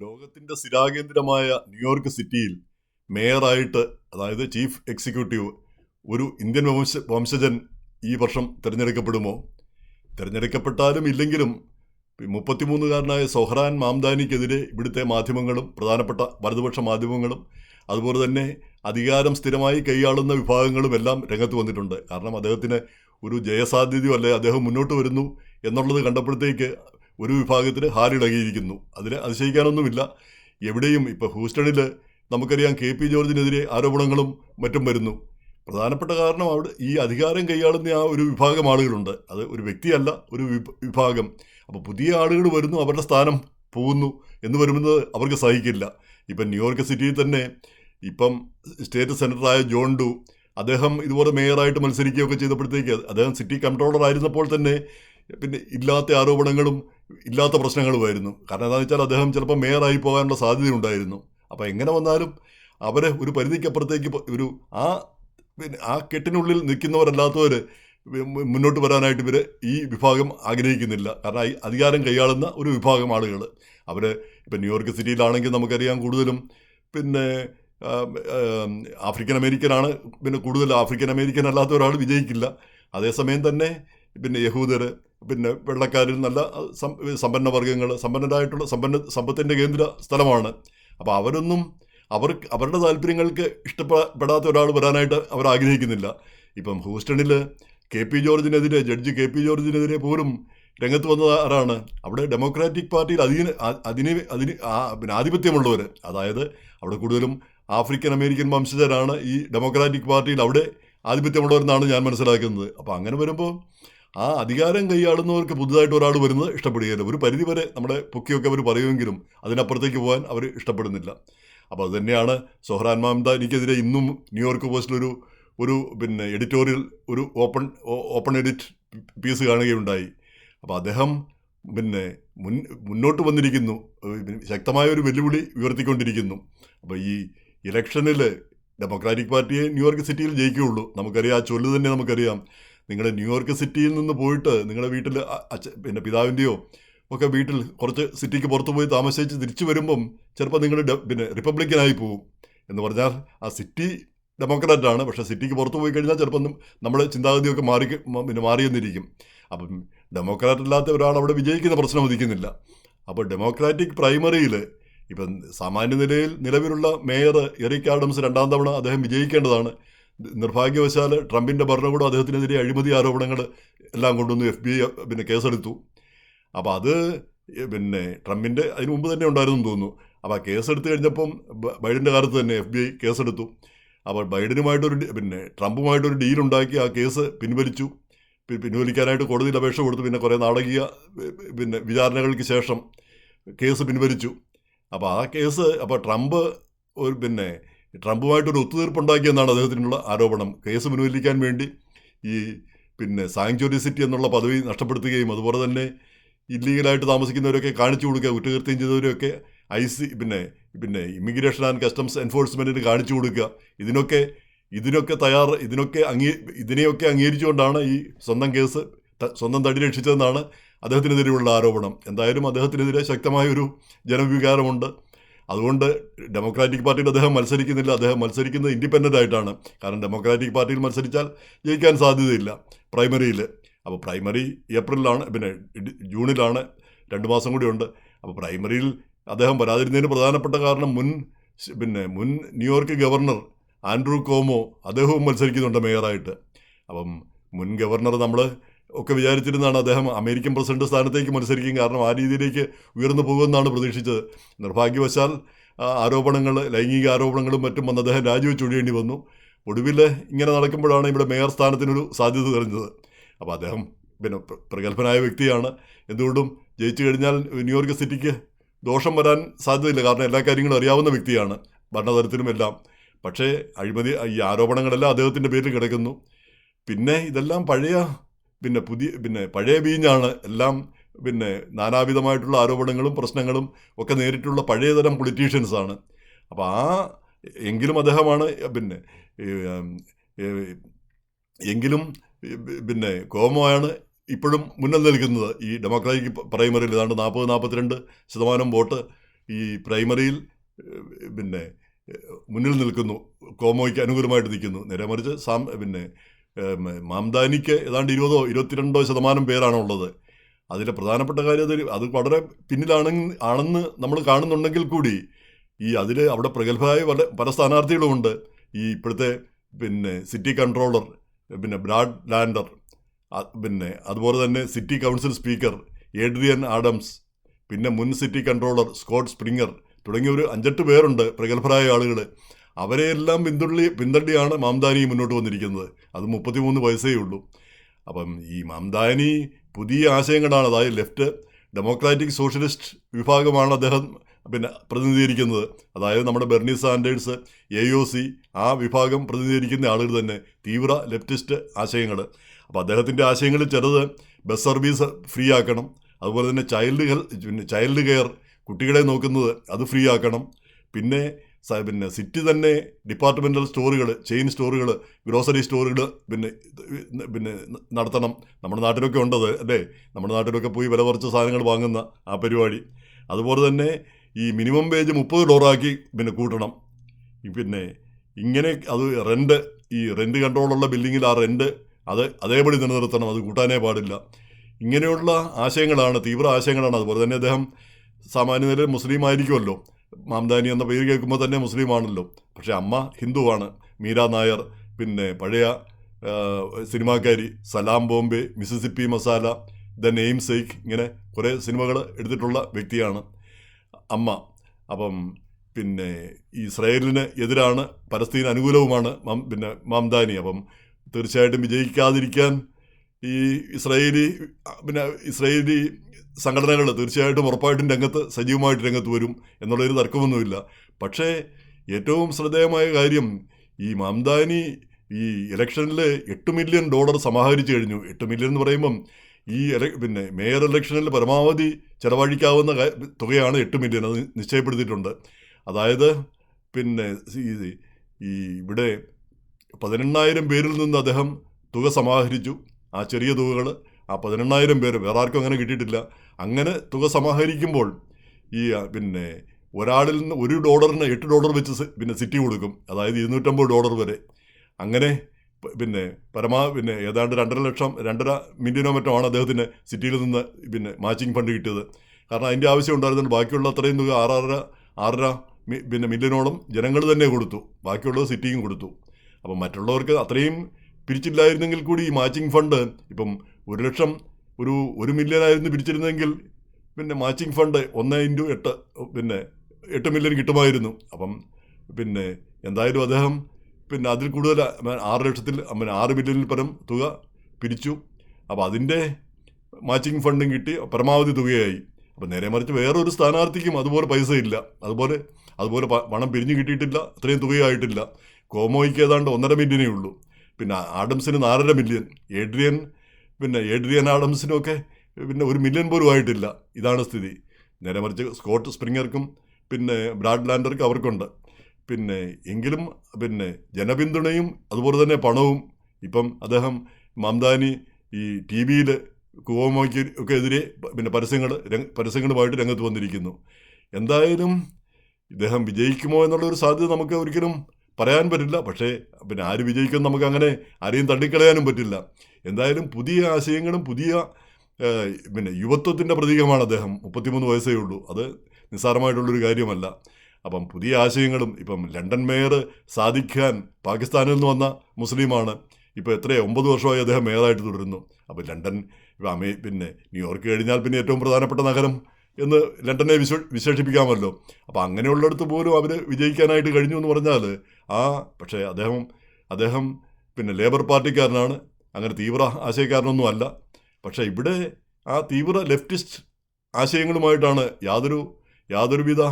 ലോകത്തിന്റെ സ്ഥിരാകേന്ദ്രമായ ന്യൂയോർക്ക് സിറ്റിയിൽ മേയറായിട്ട് അതായത് ചീഫ് എക്സിക്യൂട്ടീവ് ഒരു ഇന്ത്യൻ വംശ വംശജൻ ഈ വർഷം തിരഞ്ഞെടുക്കപ്പെടുമോ? തിരഞ്ഞെടുക്കപ്പെട്ടാലും ഇല്ലെങ്കിലും മുപ്പത്തിമൂന്നുകാരനായ സൊഹ്റാൻ മാംദാനിക്കെതിരെ ഇവിടുത്തെ മാധ്യമങ്ങളും പ്രധാനപ്പെട്ട വലതുപക്ഷ മാധ്യമങ്ങളും അതുപോലെ തന്നെ അധികാരം സ്ഥിരമായി കൈയാളുന്ന വിഭാഗങ്ങളും എല്ലാം രംഗത്ത് വന്നിട്ടുണ്ട്. കാരണം അദ്ദേഹത്തിന് ഒരു ജയസാധ്യതയോ അല്ലെ അദ്ദേഹം മുന്നോട്ട് വരുന്നു എന്നുള്ളത് കണ്ടപ്പോഴത്തേക്ക് ഒരു വിഭാഗത്തിന് ഹാലിളകിയിരിക്കുന്നു അതിൽ അതിശയിക്കാനൊന്നുമില്ല. എവിടെയും ഇപ്പോൾ ഹൂസ്റ്റണിൽ നമുക്കറിയാം കെ പി ജോർജിനെതിരെ ആരോപണങ്ങളും മറ്റും വരുന്നു. പ്രധാനപ്പെട്ട കാരണം അവിടെ ഈ അധികാരം കൈയാളുന്ന ആ ഒരു വിഭാഗം ആളുകളുണ്ട്. അത് ഒരു വ്യക്തിയല്ല ഒരു വിഭാഗം. അപ്പോൾ പുതിയ ആളുകൾ വരുന്നു അവരുടെ സ്ഥാനം പോകുന്നു എന്ന് വരുമ്പോൾ അവർക്ക് സഹിക്കില്ല. ഇപ്പം ന്യൂയോർക്ക് സിറ്റിയിൽ തന്നെ ഇപ്പം സ്റ്റേറ്റ് സെനറ്ററായ ജോൺ ഡു അദ്ദേഹം ഇതുപോലെ മേയറായിട്ട് മത്സരിക്കുകയൊക്കെ ചെയ്തപ്പോഴത്തേക്ക് അദ്ദേഹം സിറ്റി കൺട്രോളർ ആയിരുന്നപ്പോൾ തന്നെ പിന്നെ ഇല്ലാത്ത ആരോപണങ്ങളും ഇല്ലാത്ത പ്രശ്നങ്ങളുമായിരുന്നു കാരണം എന്താണെന്ന് വെച്ചാൽ അദ്ദേഹം ചിലപ്പോൾ മേയറായി പോകാനുള്ള സാധ്യതയുണ്ടായിരുന്നു. അപ്പോൾ എങ്ങനെ വന്നാലും അവരെ ഒരു പരിധിക്കപ്പുറത്തേക്ക് ഒരു ആ പിന്നെ ആ കെട്ടിനുള്ളിൽ നിൽക്കുന്നവരല്ലാത്തവർ മുന്നോട്ട് വരാനായിട്ട് ഇവർ ഈ വിഭാഗം ആഗ്രഹിക്കുന്നില്ല. കാരണം അധികാരം കൈയാളുന്ന ഒരു വിഭാഗം ആളുകൾ. അവർ ഇപ്പം ന്യൂയോർക്ക് സിറ്റിയിലാണെങ്കിൽ നമുക്കറിയാം കൂടുതലും പിന്നെ ആഫ്രിക്കൻ അമേരിക്കനാണ്. പിന്നെ കൂടുതൽ ആഫ്രിക്കൻ അമേരിക്കൻ അല്ലാത്ത ഒരാൾ വിജയിക്കില്ല. അതേസമയം തന്നെ പിന്നെ യഹൂദർ പിന്നെ വെള്ളക്കാരിൽ നല്ല സമ്പന്ന വർഗങ്ങൾ സമ്പന്നരായിട്ടുള്ള സമ്പന്ന സമ്പത്തിന്റെ കേന്ദ്ര സ്ഥലമാണ്. അപ്പോൾ അവരൊന്നും അവർ അവരുടെ താല്പര്യങ്ങൾക്ക് ഇഷ്ടപ്പെടാത്ത ഒരാൾ വരാനായിട്ട് അവർ ആഗ്രഹിക്കുന്നില്ല. ഇപ്പം ഹൂസ്റ്റണിൽ കെ പി ജോർജിനെതിരെ ജഡ്ജ് കെ പി ജോർജിനെതിരെ പോലും രംഗത്ത് വന്നത് ആരാണ്? അവിടെ ഡെമോക്രാറ്റിക് പാർട്ടിയിൽ അധീന അതിന് അതിന് പിന്നെ ആധിപത്യമുള്ളവർ. അതായത് അവിടെ കൂടുതലും ആഫ്രിക്കൻ അമേരിക്കൻ വംശജരാണ് ഈ ഡെമോക്രാറ്റിക് പാർട്ടിയിൽ അവിടെ ആധിപത്യമുള്ളവരെന്നാണ് ഞാൻ മനസ്സിലാക്കുന്നത്. അപ്പോൾ അങ്ങനെ വരുമ്പോൾ ആ അധികാരം കൈയാടുന്നവർക്ക് പുതുതായിട്ട് ഒരാൾ വരുന്നത് ഇഷ്ടപ്പെടുകയില്ല. ഒരു പരിധി വരെ നമ്മുടെ പൊക്കിയൊക്കെ അവർ പറയുമെങ്കിലും അതിനപ്പുറത്തേക്ക് പോകാൻ അവർ ഇഷ്ടപ്പെടുന്നില്ല. അപ്പോൾ അതുതന്നെയാണ് സൊഹ്റാൻ മാംദാനിക്കെതിരെ ഇന്നും ന്യൂയോർക്ക് പോസ്റ്റിലൊരു ഒരു പിന്നെ എഡിറ്റോറിയൽ ഒരു ഓപ്പൺ ഓപ്പൺ എഡിറ്റ് പീസ് കാണുകയുണ്ടായി. അപ്പോൾ അദ്ദേഹം പിന്നെ മുൻ മുന്നോട്ട് വന്നിരിക്കുന്നു. ശക്തമായ ഒരു വെല്ലുവിളി ഉയർത്തിക്കൊണ്ടിരിക്കുന്നു. അപ്പോൾ ഈ ഇലക്ഷനിൽ ഡെമോക്രാറ്റിക് പാർട്ടിയെ ന്യൂയോർക്ക് സിറ്റിയിൽ ജയിക്കുകയുള്ളൂ. നമുക്കറിയാം ആ ചൊല്ല് തന്നെ നമുക്കറിയാം. നിങ്ങൾ ന്യൂയോർക്ക് സിറ്റിയിൽ നിന്ന് പോയിട്ട് നിങ്ങളുടെ വീട്ടിൽ അച്ഛ പിന്നെ പിതാവിന്റെയോ ഒക്കെ വീട്ടിൽ കുറച്ച് സിറ്റിക്ക് പുറത്ത് പോയി താമസിച്ച് തിരിച്ചു വരുമ്പം ചിലപ്പോൾ നിങ്ങൾ പിന്നെ റിപ്പബ്ലിക്കനായി പോകും എന്ന് പറഞ്ഞാൽ ആ സിറ്റി ഡെമോക്രാറ്റ് ആണ്. പക്ഷേ സിറ്റിക്ക് പുറത്ത് പോയി കഴിഞ്ഞാൽ ചിലപ്പോൾ നമ്മുടെ ചിന്താഗതിയൊക്കെ മാറി പിന്നെ മാറിയെന്നിരിക്കും. അപ്പം ഡെമോക്രാറ്റ് അല്ലാത്ത ഒരാൾ അവിടെ വിജയിക്കുന്ന പ്രശ്നം ഉദിക്കുന്നില്ല. അപ്പോൾ ഡെമോക്രാറ്റിക് പ്രൈമറിയിൽ ഇപ്പം സാമാന്യ നിലയിൽ നിലവിലുള്ള മേയർ എറിക് ആഡംസ് രണ്ടാം തവണ അദ്ദേഹം വിജയിക്കേണ്ടതാണ്. നിർഭാഗ്യവശാൽ ട്രംപിന്റെ ഭരണകൂടം അദ്ദേഹത്തിനെതിരെ അഴിമതി ആരോപണങ്ങൾ എല്ലാം കൊണ്ടുവന്നു. എഫ് ബി ഐ പിന്നെ കേസെടുത്തു. അപ്പോൾ അത് പിന്നെ ട്രംപിന്റെ അതിന് മുമ്പ് തന്നെ ഉണ്ടായിരുന്നു തോന്നുന്നു. അപ്പോൾ ആ കേസെടുത്ത് കഴിഞ്ഞപ്പം ബൈഡന്റെ കാലത്ത് തന്നെ എഫ് ബി ഐ കേസെടുത്തു. അപ്പോൾ ബൈഡനുമായിട്ടൊരു പിന്നെ ട്രംപുമായിട്ടൊരു ഡീലുണ്ടാക്കി ആ കേസ് പിൻവലിച്ചു. പിൻവലിക്കാനായിട്ട് കോടതിയിൽ അപേക്ഷ കൊടുത്തു. പിന്നെ കുറേ നാടകീയ പിന്നെ വിചാരണകൾക്ക് ശേഷം കേസ് പിൻവലിച്ചു. അപ്പോൾ ആ കേസ് അപ്പോൾ ട്രംപ് ഒരു പിന്നെ ട്രംപുമായിട്ടൊരു ഒത്തുതീർപ്പുണ്ടാക്കിയെന്നാണ് അദ്ദേഹത്തിനുള്ള ആരോപണം. കേസ് പിൻവലിക്കാൻ വേണ്ടി ഈ പിന്നെ സാങ്ച്വറി സിറ്റി എന്നുള്ള പദവി നഷ്ടപ്പെടുത്തുകയും അതുപോലെ തന്നെ ഇല്ലീഗലായിട്ട് താമസിക്കുന്നവരൊക്കെ കാണിച്ചു കൊടുക്കുക കുറ്റകൃത്യം ചെയ്തവരൊക്കെ ഐ സി പിന്നെ പിന്നെ ഇമിഗ്രേഷൻ ആൻഡ് കസ്റ്റംസ് എൻഫോഴ്സ്മെന്റിന് കാണിച്ചു കൊടുക്കുക. ഇതിനൊക്കെ ഇതിനൊക്കെ തയ്യാർ ഇതിനൊക്കെ അംഗീ ഇതിനെയൊക്കെ അംഗീകരിച്ചുകൊണ്ടാണ് ഈ സ്വന്തം കേസ് സ്വന്തം തടി രക്ഷിച്ചതെന്നാണ് അദ്ദേഹത്തിനെതിരെയുള്ള ആരോപണം. എന്തായാലും അദ്ദേഹത്തിനെതിരെ ശക്തമായൊരു ജനവികാരമുണ്ട്. അതുകൊണ്ട് ഡെമോക്രാറ്റിക് പാർട്ടിയിൽ അദ്ദേഹം മത്സരിക്കുന്നില്ല. അദ്ദേഹം മത്സരിക്കുന്നത് ഇൻഡിപെൻഡന്റ് ആയിട്ടാണ്. കാരണം ഡെമോക്രാറ്റിക് പാർട്ടിയിൽ മത്സരിച്ചാൽ ജയിക്കാൻ സാധ്യതയില്ല. പ്രൈമറിയിൽ അപ്പോൾ പ്രൈമറി ഏപ്രിലാണ് പിന്നെ ജൂണിലാണ്. രണ്ട് മാസം കൂടിയുണ്ട് അപ്പോൾ പ്രൈമറിയിൽ അദ്ദേഹം വരാതിരുന്നതിന് പ്രധാനപ്പെട്ട കാരണം മുൻ പിന്നെ മുൻ ന്യൂയോർക്ക് ഗവർണർ ആൻഡ്രൂ കോമോ അദ്ദേഹവും മത്സരിക്കുന്നുണ്ട് മേയറായിട്ട് അപ്പം മുൻ ഗവർണർ നമ്മൾ ഒക്കെ വിചാരിച്ചിരുന്നതാണ് അദ്ദേഹം അമേരിക്കൻ പ്രസിഡന്റ് സ്ഥാനത്തേക്ക് മത്സരിക്കും. കാരണം ആ രീതിയിലേക്ക് ഉയർന്നു പോകുമെന്നാണ് പ്രതീക്ഷിച്ചത്. നിർഭാഗ്യവശാൽ ആരോപണങ്ങൾ ലൈംഗിക ആരോപണങ്ങളും മറ്റും വന്ന് അദ്ദേഹം രാജിവെച്ചൊഴിയേണ്ടി വന്നു. ഒടുവിൽ ഇങ്ങനെ നടക്കുമ്പോഴാണ് ഇവിടെ മേയർ സ്ഥാനത്തിനൊരു സാധ്യത തെളിഞ്ഞത്. അപ്പോൾ അദ്ദേഹം പിന്നെ പ്ര- പ്രഗത്ഭനായ വ്യക്തിയാണ്. എന്തുകൊണ്ടും ജയിച്ചു കഴിഞ്ഞാൽ ന്യൂയോർക്ക് സിറ്റിക്ക് ദോഷം വരാൻ സാധ്യതയില്ല. കാരണം എല്ലാ കാര്യങ്ങളും അറിയാവുന്ന വ്യക്തിയാണ് ഭരണതലത്തിലും എല്ലാം. പക്ഷേ അഴിമതി ഈ ആരോപണങ്ങളെല്ലാം അദ്ദേഹത്തിന്റെ പേരിൽ കിടക്കുന്നു. പിന്നെ ഇതെല്ലാം പഴയ പിന്നെ പുതിയ പിന്നെ പഴയ ബീഞ്ഞാണ് എല്ലാം പിന്നെ നാനാവിധമായിട്ടുള്ള ആരോപണങ്ങളും പ്രശ്നങ്ങളും ഒക്കെ നേരിട്ടുള്ള പഴയതരം പൊളിറ്റീഷ്യൻസാണ്. അപ്പോൾ ആ എങ്കിലും അദ്ദേഹമാണ് പിന്നെ എങ്കിലും പിന്നെ കോമോയാണ് ഇപ്പോഴും മുന്നിൽ നിൽക്കുന്നത്. ഈ ഡെമോക്രാറ്റിക് പ്രൈമറിയിൽ ഏതാണ്ട് നാൽപ്പത് നാൽപ്പത്തിരണ്ട് ശതമാനം വോട്ട് ഈ പ്രൈമറിയിൽ പിന്നെ മുന്നിൽ നിൽക്കുന്നു. കോമോയ്ക്ക് അനുകൂലമായിട്ട് നിൽക്കുന്നു. നേരെ മറിച്ച് സാം പിന്നെ മാംദാനിക്ക് ഏതാണ്ട് ഇരുപതോ ഇരുപത്തിരണ്ടോ ശതമാനം പേരാണ് ഉള്ളത്. അതിലെ പ്രധാനപ്പെട്ട കാര്യം അത് അത് വളരെ പിന്നിലാണ് ആണെന്ന് നമ്മൾ കാണുന്നുണ്ടെങ്കിൽ കൂടി ഈ അതിൽ അവിടെ പ്രഗത്ഭരായ പല പല സ്ഥാനാർത്ഥികളുമുണ്ട്. ഈ ഇപ്പോഴത്തെ പിന്നെ സിറ്റി കൺട്രോളർ പിന്നെ ബ്രാഡ് ലാൻഡർ പിന്നെ അതുപോലെ തന്നെ city council speaker Adrienne Adams പിന്നെ മുൻ സിറ്റി കൺട്രോളർ സ്കോട്ട് സ്പ്രിംഗർ തുടങ്ങിയ ഒരു അഞ്ചെട്ട് പേരുണ്ട് പ്രഗത്ഭരായ ആളുകൾ അവരെയെല്ലാം പിന്തള്ളി പിന്തള്ളിയാണ് മാംദാനി മുന്നോട്ട് വന്നിരിക്കുന്നത്. അത് മുപ്പത്തിമൂന്ന് വയസ്സേ ഉള്ളൂ. അപ്പം ഈ മാംദാനി പുതിയ ആശയങ്ങളാണ്. അതായത് ലെഫ്റ്റ് ഡെമോക്രാറ്റിക് സോഷ്യലിസ്റ്റ് വിഭാഗമാണ് അദ്ദേഹം പിന്നെ പ്രതിനിധീകരിക്കുന്നത്. അതായത് നമ്മുടെ Bernie Sanders A O C ആ വിഭാഗം പ്രതിനിധീകരിക്കുന്ന ആളുകൾ തന്നെ. തീവ്ര ലെഫ്റ്റിസ്റ്റ് ആശയങ്ങൾ. അപ്പോൾ അദ്ദേഹത്തിന്റെ ആശയങ്ങളിൽ ചിലത് ബസ് സർവീസ് ഫ്രീ ആക്കണം. അതുപോലെ തന്നെ ചൈൽഡ് പിന്നെ ചൈൽഡ് കെയർ കുട്ടികളെ നോക്കുന്നത് അത് ഫ്രീ ആക്കണം. പിന്നെ പിന്നെ സിറ്റി തന്നെ ഡിപ്പാർട്ട്മെന്റൽ സ്റ്റോറുകൾ ചെയിൻ സ്റ്റോറുകൾ ഗ്രോസറി സ്റ്റോറുകൾ പിന്നെ പിന്നെ നടത്തണം. നമ്മുടെ നാട്ടിലൊക്കെ ഉണ്ടത് അല്ലേ? നമ്മുടെ നാട്ടിലൊക്കെ പോയി വില കുറച്ച് സാധനങ്ങൾ വാങ്ങുന്ന ആ പരിപാടി. അതുപോലെ തന്നെ ഈ മിനിമം വേജ് മുപ്പത് ഡോളറാക്കി പിന്നെ കൂട്ടണം. പിന്നെ ഇങ്ങനെ അത് റെന്റ് ഈ റെന്റ് കൺട്രോളുള്ള ബിൽഡിങ്ങിൽ ആ റെന്റ് അത് അതേപടി നിലനിർത്തണം. അത് കൂട്ടാനേ പാടില്ല. ഇങ്ങനെയുള്ള ആശയങ്ങളാണ് തീവ്ര ആശയങ്ങളാണ്. അതുപോലെ തന്നെ അദ്ദേഹം സാമാന്യ നിലയിൽ മുസ്ലിം ആയിരിക്കുമല്ലോ. മാംദാനി എന്ന പേര് കേൾക്കുമ്പോൾ തന്നെ മുസ്ലിം ആണല്ലോ പക്ഷേ അമ്മ ഹിന്ദുവാണ്. മീര നായർ പിന്നെ പഴയ സിനിമാക്കാരി Salaam Bombay Mississippi Masala the name sake ഇങ്ങനെ കുറേ സിനിമകൾ എടുത്തിട്ടുള്ള വ്യക്തിയാണ് അമ്മ. അപ്പം പിന്നെ ഇസ്രായേലിന് എതിരാണ് പലസ്തീൻ അനുകൂലവുമാണ് മാം പിന്നെ മാംദാനി അപ്പം തീർച്ചയായിട്ടും വിജയിക്കാതിരിക്കാൻ ഈ ഇസ്രായേലി പിന്നെ ഇസ്രായേലി സംഘടനകൾ തീർച്ചയായിട്ടും ഉറപ്പായിട്ടും രംഗത്ത് സജീവമായിട്ട് രംഗത്ത് വരും എന്നുള്ളൊരു തർക്കമൊന്നുമില്ല. പക്ഷേ ഏറ്റവും ശ്രദ്ധേയമായ കാര്യം ഈ മാംദാനി ഈ ഇലക്ഷനിൽ എട്ട് മില്യൺ ഡോളർ സമാഹരിച്ചു കഴിഞ്ഞു. എട്ട് മില്യൺ എന്ന് പറയുമ്പം ഈ പിന്നെ മേയർ ഇലക്ഷനിൽ പരമാവധി ചെലവഴിക്കാവുന്ന തുകയാണ് എട്ട് മില്യൺ. അത് നിശ്ചയപ്പെടുത്തിയിട്ടുണ്ട്. അതായത് പിന്നെ ഈ ഇവിടെ പതിനെണ്ണായിരം പേരിൽ നിന്ന് അദ്ദേഹം തുക സമാഹരിച്ചു. ആ ചെറിയ തുകകൾ ആ പതിനെണ്ണായിരം പേര് വേറെ ആർക്കും അങ്ങനെ കിട്ടിയിട്ടില്ല. അങ്ങനെ തുക സമാഹരിക്കുമ്പോൾ ഈ പിന്നെ ഒരാളിൽ നിന്ന് ഒരു ഡോളറിന് എട്ട് ഡോളർ വെച്ച് പിന്നെ സിറ്റി കൊടുക്കും. അതായത് ഇരുന്നൂറ്റമ്പത് ഡോളർ വരെ. അങ്ങനെ പിന്നെ പരമാ പിന്നെ ഏതാണ്ട് രണ്ടര ലക്ഷം രണ്ടര മില്യനോ മറ്റോ ആണ് അദ്ദേഹത്തിന് സിറ്റിയിൽ നിന്ന് പിന്നെ മാച്ചിങ് ഫണ്ട് കിട്ടിയത്. കാരണം അതിന്റെ ആവശ്യം ഉണ്ടായിരുന്നുണ്ട് ബാക്കിയുള്ള അത്രയും തുക ആറാറര ആറര പിന്നെ മില്യനോളം ജനങ്ങൾ തന്നെ കൊടുത്തു. ബാക്കിയുള്ളത് സിറ്റിയും കൊടുത്തു. അപ്പം മറ്റുള്ളവർക്ക് അത്രയും പിരിച്ചില്ലായിരുന്നെങ്കിൽ കൂടി ഈ മാച്ചിങ് ഫണ്ട് ഇപ്പം ഒരു ലക്ഷം ഒരു ഒരു മില്യൺ ആയിരുന്നു പിരിച്ചിരുന്നെങ്കിൽ പിന്നെ മാച്ചിങ് ഫണ്ട് ഒന്ന് ഇന്റു എട്ട് പിന്നെ എട്ട് മില്യൺ കിട്ടുമായിരുന്നു. അപ്പം പിന്നെ എന്തായാലും അദ്ദേഹം പിന്നെ അതിൽ കൂടുതൽ ആറ് ലക്ഷത്തിൽ പിന്നെ ആറ് മില്യണിൽ പരം തുക പിരിച്ചു. അപ്പോൾ അതിന്റെ മാച്ചിങ് ഫണ്ടും കിട്ടി പരമാവധി തുകയായി. അപ്പം നേരെ മറിച്ച് വേറൊരു സ്ഥാനാർത്ഥിക്കും അതുപോലെ പൈസ ഇല്ല അതുപോലെ അതുപോലെ പണം പിരിഞ്ഞു കിട്ടിയിട്ടില്ല അത്രയും തുകയായിട്ടില്ല. കോമോയ്ക്ക് ഏതാണ്ട് ഒന്നര മില്യനേ ഉള്ളൂ പിന്നെ ആഡംസിന് നാലര മില്യൺ ഏഡ്രിയൻ പിന്നെ ഏഡ്രിയൻ ആഡംസിനൊക്കെ പിന്നെ ഒരു മില്യൺ പോലും ആയിട്ടില്ല. ഇതാണ് സ്ഥിതി. നേരെ മറിച്ച് സ്കോട്ട് സ്പ്രിങ്ങർക്കും പിന്നെ ബ്രാഡ് ലാൻഡർക്കും അവർക്കുണ്ട്. പിന്നെ എങ്കിലും പിന്നെ ജനപിന്തുണയും അതുപോലെ തന്നെ പണവും ഇപ്പം അദ്ദേഹം മംദാനി ഈ ടി വിയിൽ കുവമോയ്ക്ക് ഒക്കെ എതിരെ പിന്നെ പരസ്യങ്ങൾ പരസ്യങ്ങളുമായിട്ട് രംഗത്ത് വന്നിരിക്കുന്നു. എന്തായാലും ഇദ്ദേഹം വിജയിക്കുമോ എന്നുള്ളൊരു സാധ്യത നമുക്ക് ഒരിക്കലും പറയാൻ പറ്റില്ല. പക്ഷേ പിന്നെ ആര് വിജയിക്കും നമുക്ക് അങ്ങനെ ആരെയും തള്ളിക്കളയാനും പറ്റില്ല. എന്തായാലും പുതിയ ആശയങ്ങളും പുതിയ പിന്നെ യുവത്വത്തിന്റെ പ്രതീകമാണ് അദ്ദേഹം. മുപ്പത്തിമൂന്ന് വയസ്സേ ഉള്ളൂ. അത് നിസ്സാരമായിട്ടുള്ളൊരു കാര്യമല്ല. അപ്പം പുതിയ ആശയങ്ങളും ഇപ്പം ലണ്ടൻ മേയർ സാധിക്കാൻ പാകിസ്ഥാനിൽ നിന്ന് വന്ന മുസ്ലിമാണ്. ഇപ്പോൾ എത്രയോ ഒമ്പത് വർഷമായി അദ്ദേഹം മേയറായിട്ട് തുടരുന്നു. അപ്പോൾ ലണ്ടൻ ഇപ്പം അമേ പിന്നെ ന്യൂയോർക്ക് കഴിഞ്ഞാൽ പിന്നെ ഏറ്റവും പ്രധാനപ്പെട്ട നഗരം എന്ന് ലണ്ടനെ വിശ വിശേഷിപ്പിക്കാമല്ലോ. അപ്പോൾ അങ്ങനെയുള്ളിടത്ത് പോലും അവർ വിജയിക്കാനായിട്ട് കഴിഞ്ഞു എന്ന് പറഞ്ഞാൽ ആ പക്ഷേ അദ്ദേഹം അദ്ദേഹം പിന്നെ ലേബർ പാർട്ടിക്കാരനാണ്. അങ്ങനെ തീവ്ര ആശയക്കാരനൊന്നും അല്ല പക്ഷേ ഇവിടെ ആ തീവ്ര ലെഫ്റ്റിസ്റ്റ് ആശയങ്ങളുമായിട്ടാണ് യാതൊരു യാതൊരുവിധ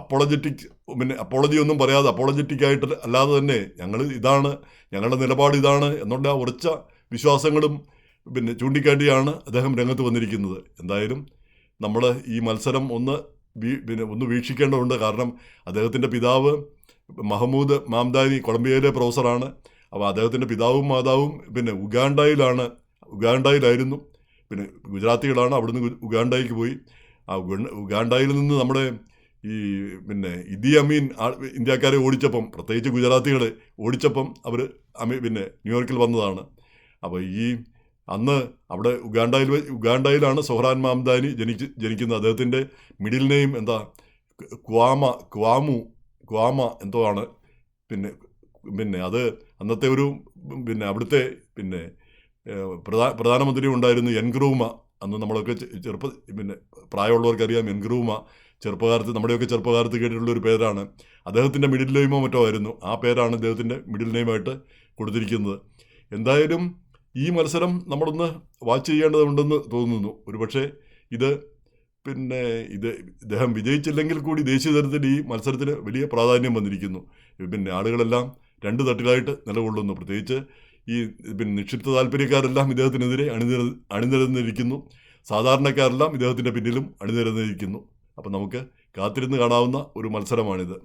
അപ്പോളജറ്റിക് പിന്നെ അപ്പോളജി ഒന്നും പറയാതെ അപ്പോളജറ്റിക്കായിട്ട് അല്ലാതെ തന്നെ ഞങ്ങൾ ഇതാണ് ഞങ്ങളുടെ നിലപാട് ഇതാണ് എന്നുള്ള ആ ഉറച്ച വിശ്വാസങ്ങളും പിന്നെ ചൂണ്ടിക്കാട്ടിയാണ് അദ്ദേഹം രംഗത്ത് വന്നിരിക്കുന്നത്. എന്തായാലും നമ്മൾ ഈ മത്സരം ഒന്ന് പിന്നെ ഒന്ന് വീക്ഷിക്കേണ്ടതുണ്ട്. കാരണം അദ്ദേഹത്തിന്റെ പിതാവ് മഹമ്മൂദ് മാംദാനി കൊളംബിയയിലെ പ്രൊഫസറാണ്. അപ്പോൾ അദ്ദേഹത്തിന്റെ പിതാവും മാതാവും പിന്നെ ഉഗാണ്ടയിലാണ് ഉഗാണ്ടയിലായിരുന്നു. പിന്നെ ഗുജറാത്തികളാണ് അവിടുന്ന് ഉഗാണ്ടയ്ക്ക് പോയി. ആ ഉഗാണ്ടയിൽ നിന്ന് നമ്മുടെ ഈ പിന്നെ ഇദി അമീൻ ഇന്ത്യക്കാരെ ഓടിച്ചപ്പം പ്രത്യേകിച്ച് ഗുജറാത്തികൾ ഓടിച്ചപ്പം അവർ അമീ പിന്നെ ന്യൂയോർക്കിൽ വന്നതാണ്. അപ്പോൾ ഈ അന്ന് അവിടെ ഉഗാണ്ടയിൽ ഉഗാണ്ടയിലാണ് സൊഹ്റാൻ മാംദാനി ജനിച്ച് ജനിക്കുന്നത്. അദ്ദേഹത്തിന്റെ മിഡിൽ നെയിം എന്താ? ക്വാമ ക്വാമു ക്വാമ എന്തോ ആണ്. പിന്നെ പിന്നെ അത് അന്നത്തെ ഒരു പിന്നെ അവിടുത്തെ പിന്നെ പ്രധാ പ്രധാനമന്ത്രി ഉണ്ടായിരുന്നു എൻഗ്രൂമ. അന്ന് നമ്മളൊക്കെ ചെറുപ്പ പിന്നെ പ്രായമുള്ളവർക്കറിയാം എൻഗ്രൂമ. ചെറുപ്പകാലത്ത് നമ്മുടെയൊക്കെ ചെറുപ്പകാലത്ത് കേട്ടിട്ടുള്ള ഒരു പേരാണ്. അദ്ദേഹത്തിന്റെ മിഡിൽ നെയിമോ മറ്റോ ആയിരുന്നു. ആ പേരാണ് അദ്ദേഹത്തിന്റെ മിഡിൽ നെയിമായിട്ട് കൊടുത്തിരിക്കുന്നത്. എന്തായാലും ഈ മത്സരം നമ്മളൊന്ന് വാച്ച് ചെയ്യേണ്ടതുണ്ടെന്ന് തോന്നുന്നു. ഒരുപക്ഷെ ഇത് പിന്നെ ഇത് ഇദ്ദേഹം വിജയിച്ചില്ലെങ്കിൽ കൂടി ദേശീയ തലത്തിൽ ഈ മത്സരത്തിന് വലിയ പ്രാധാന്യം വന്നിരിക്കുന്നു. പിന്നെ ആളുകളെല്ലാം രണ്ട് തട്ടിലായിട്ട് നിലകൊള്ളുന്നു. പ്രത്യേകിച്ച് ഈ പിന്നെ നിക്ഷിപ്ത താല്പര്യക്കാരെല്ലാം ഇദ്ദേഹത്തിനെതിരെ അണിനിര അണിനിരന്നിരിക്കുന്നു. സാധാരണക്കാരെല്ലാം ഇദ്ദേഹത്തിന്റെ പിന്നിലും അണിനിരന്നിരിക്കുന്നു. അപ്പം നമുക്ക് കാത്തിരുന്ന് കാണാവുന്ന ഒരു മത്സരമാണിത്.